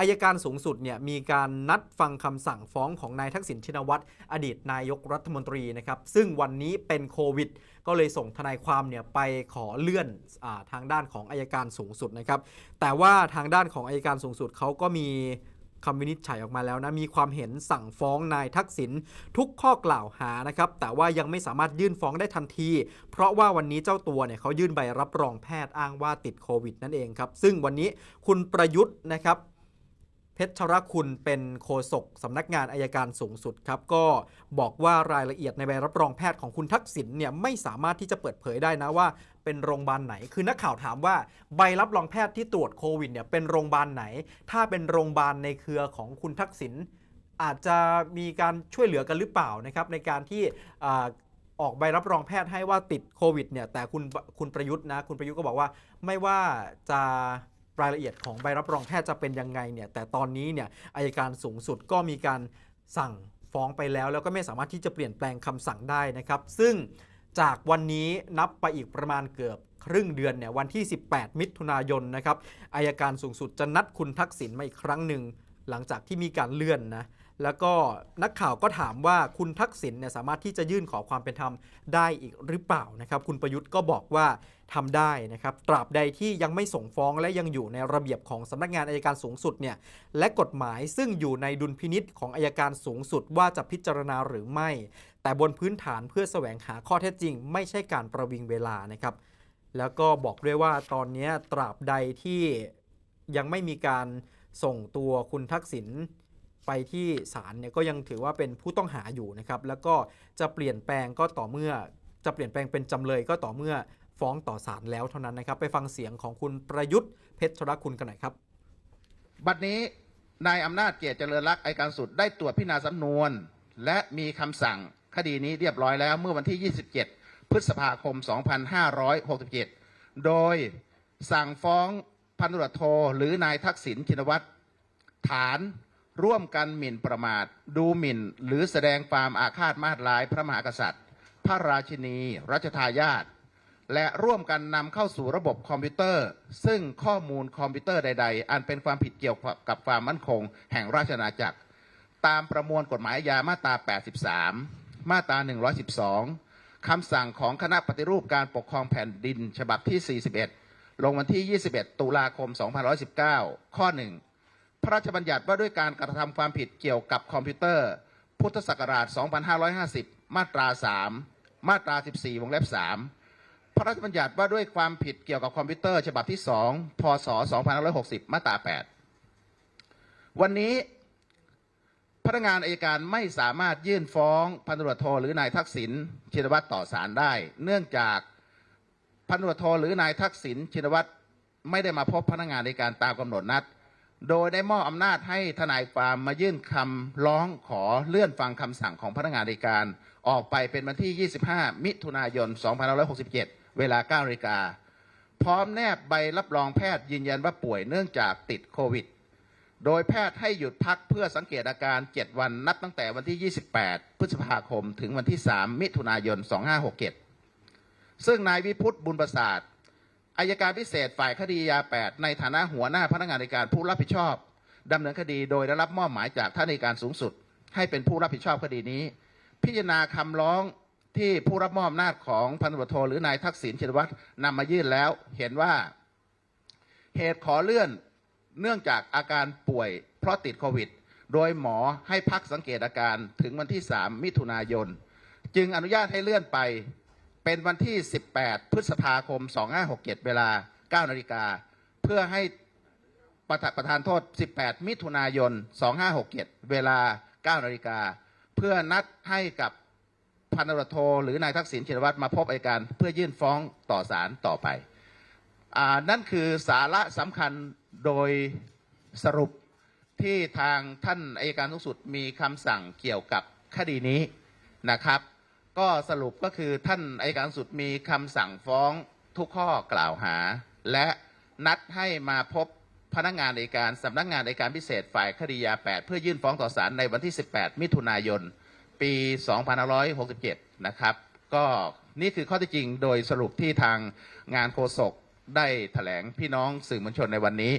อายการสูงสุดเนี่ยมีการนัดฟังคำสั่งฟ้องของนายทักษิณชินวัตรอดีตนายกรัฐมนตรีนะครับซึ่งวันนี้เป็นโควิด ก็เลยส่งทนายความเนี่ยไปขอเลื่อนอทางด้านของอายการสูงสุดนะครับแต่ว่าทางด้านของอายการสูงสุดเขาก็มีคำวินิจฉัยออกมาแล้วนะมีความเห็นสั่งฟ้องนายทักษิณทุกข้อกล่าวหานะครับแต่ว่ายังไม่สามารถยื่นฟ้องได้ทันที เพราะว่าวันนี้เจ้าตัวเนี่ยเขายื่นใบรับรองแพทย์อ้างว่าติดโควิดนั่นเองครับซึ่งวันนี้คุณประยุทธ์นะครับ เพชรคุณเป็นโฆษกสำนักงานอายการสูงสุดครับก็บอกว่ารายละเอียดในใบรับรองแพทย์ของคุณทักษิณเนี่ยไม่สามารถที่จะเปิดเผยได้นะว่าเป็นโรงพยาบาลไหน คือนักข่าวถามว่าใบรับรองแพทย์ที่ตรวจโควิดเนี่ยเป็นโรงพยาบาลไหน ถ้าเป็นโรงพยาบาลในเครือของคุณทักษิณอาจจะมีการช่วยเหลือกันหรือเปล่านะครับในการที่อ่าออกใบรับรองแพทย์ให้ว่าติดโควิดเนี่ยแต่คุณคุณประยุทธ์นะคุณประยุทธ์ก็บอกว่าไม่ว่าจะ รายละเอียดของใบรับรองแพทย์จะเป็นยังไงเนี่ยแต่ตอนนี้เนี่ยอายการสูงสุดก็มีการสั่งฟ้องไปแล้ว แล้วก็ไม่สามารถที่จะเปลี่ยนแปลงคำสั่งได้นะครับ ซึ่งจากวันนี้นับไปอีกประมาณเกือบครึ่งเดือนเนี่ยวันที่ 18 มิถุนายนนะครับอายการสูงสุดจะนัดคุณทักษิณมาอีกครั้งหนึ่งหลังจากที่มีการเลื่อนนะ แล้วก็นักข่าวก็ถามว่าคุณทักษิณเนี่ยสามารถที่จะยื่นขอความเป็นธรรมได้อีกหรือเปล่านะครับคุณประยุทธ์ก็บอกว่าทำได้นะครับตราบใดที่ยังไม่ส่งฟ้องและยังอยู่ในระเบียบของสำนักงานอายการสูงสุดเนี่ยและกฎหมายซึ่งอยู่ในดุลพินิษของอายการสูงสุดว่าจะพิจารณาหรือไม่ แต่บนพื้นฐานเพื่อแสวงหาข้อเท็จจริง ไม่ใช่การประวิงเวลานะครับแล้วก็บอกด้วยว่าตอนนี้ตราบใดที่ยังไม่มีการส่งตัวคุณทักษิณ ไปที่ศาลเนี่ยก็ยังถือว่าเป็นผู้ต้องหาอยู่นะครับแล้วก็จะเปลี่ยนแปลงก็ต่อเมื่อ จะเปลี่ยนแปลงเป็นจำเลยก็ต่อเมื่อฟ้องต่อศาลแล้วเท่านั้นนะครับ ไปฟังเสียงของคุณประยุทธ์เพชรคุณกันหน่อยครับ บัดนี้นายอำนาจเกียรติเจริญรักษ์อัยการสุดได้ตรวจพิจารณาสำนวน และมีคำสั่งคดีนี้เรียบร้อยแล้วเมื่อวันที่ 27 พฤษภาคม 2567 โดยสั่งฟ้องพันตรวจโทหรือนายทักษิณชินวัตรฐาน ร่วมกันหมิ่นประมาท ดูหมิ่น หรือแสดงความอาฆาตมาตร้ายพระมหากษัตริย์ พระราชินี รัชทายาทและร่วมกันนำเข้าสู่ระบบคอมพิวเตอร์ ซึ่งข้อมูลคอมพิวเตอร์ใด ๆ อันเป็นความผิดเกี่ยวกับความมั่นคง แห่งราชอาณาจักร ตามประมวลกฎหมายอาญามาตรา 83 มาตรา 112 คำสั่งของคณะปฏิรูปการปกครองแผ่นดิน ฉบับที่ 41 ลงวันที่ 21 ตุลาคม 2519 ข้อ 1 พระราชบัญญัติว่าด้วยการกระทำความผิดเกี่ยวกับคอมพิวเตอร์ พุทธศักราช 2550 มาตรา 3 มาตรา 14 วงเล็บ 3 พระราชบัญญัติว่าด้วยความผิดเกี่ยวกับคอมพิวเตอร์ฉบับที่ 2 พศ 2560 มาตรา 8 วันนี้พนักงานอายการไม่สามารถยื่นฟ้องพันตรวจโทหรือนายทักษิณชินวัตรต่อศาลได้ เนื่องจากพันตรวจโทหรือนายทักษิณชินวัตรไม่ได้มาพบพนักงานในการตามกำหนดนัด โดยได้มอบอำนาจให้ทนายความมายื่นคำร้องขอเลื่อนฟังคำสั่งของพนักงานในการออกไปเป็นวันที่ 25 มิถุนายน 2567 เวลา9นาฬิกา พร้อมแนบใบรับรองแพทย์ยืนยันว่าป่วยเนื่องจากติดโควิด โดยแพทย์ให้หยุดพักเพื่อสังเกตอาการ 7 วันนับตั้งแต่วันที่ 28 พฤษภาคม ถึงวันที่ 3 มิถุนายน 2567 ซึ่งนายวิพุทธบุญประสาท อายการพิเศษฝ่ายคดียา 8 ในฐานะหัวหน้าพนักงานในการผู้รับผิดชอบดำเนินคดีโดยได้รับมอบหมายจากท่านในการสูงสุด ให้เป็นผู้รับผิดชอบคดีนี้ พิจารณาคำร้องที่ผู้รับมอบอำนาจของพันตำรวจโทหรือนายทักษิณชินวัตรนำมายื่นแล้ว เห็นว่าเหตุขอเลื่อนเนื่องจากอาการป่วยเพราะติดโควิด โดยหมอให้พักสังเกตอาการถึงวันที่ 3 มิถุนายน จึงอนุญาตให้เลื่อนไป เป็นวันที่ 18 พฤษภาคม 2567 เวลา 9 นาฬิกา เพื่อให้ประธานประธานโทษ 18 มิถุนายน 2567 เวลา 9 นาฬิกา เพื่อนัดให้กับพันตำรวจโทหรือนายทักษิณชินวัตรมาพบอัยการ เพื่อยื่นฟ้องต่อศาลต่อไปอนั่นคือสาระสำคัญโดยสรุปที่ทางท่านอายการสูงสุดมีคำสั่งเกี่ยวกับคดีนี้นะครับ ก็สรุปก็คือท่านอายการสุดมีคำสั่งฟ้องทุกข้อกล่าวหา และนัดให้มาพบพนักงานในการสำนักงานในการพิเศษฝ่ายคดียา 8 เพื่อยื่นฟ้องต่อศาลในวันที่ 18 มิถุนายน ปี 2567 นะครับ ก็นี่คือข้อเท็จจริงโดยสรุปที่ทางงานโฆษกได้แถลงพี่น้องสื่อมวลชนในวันนี้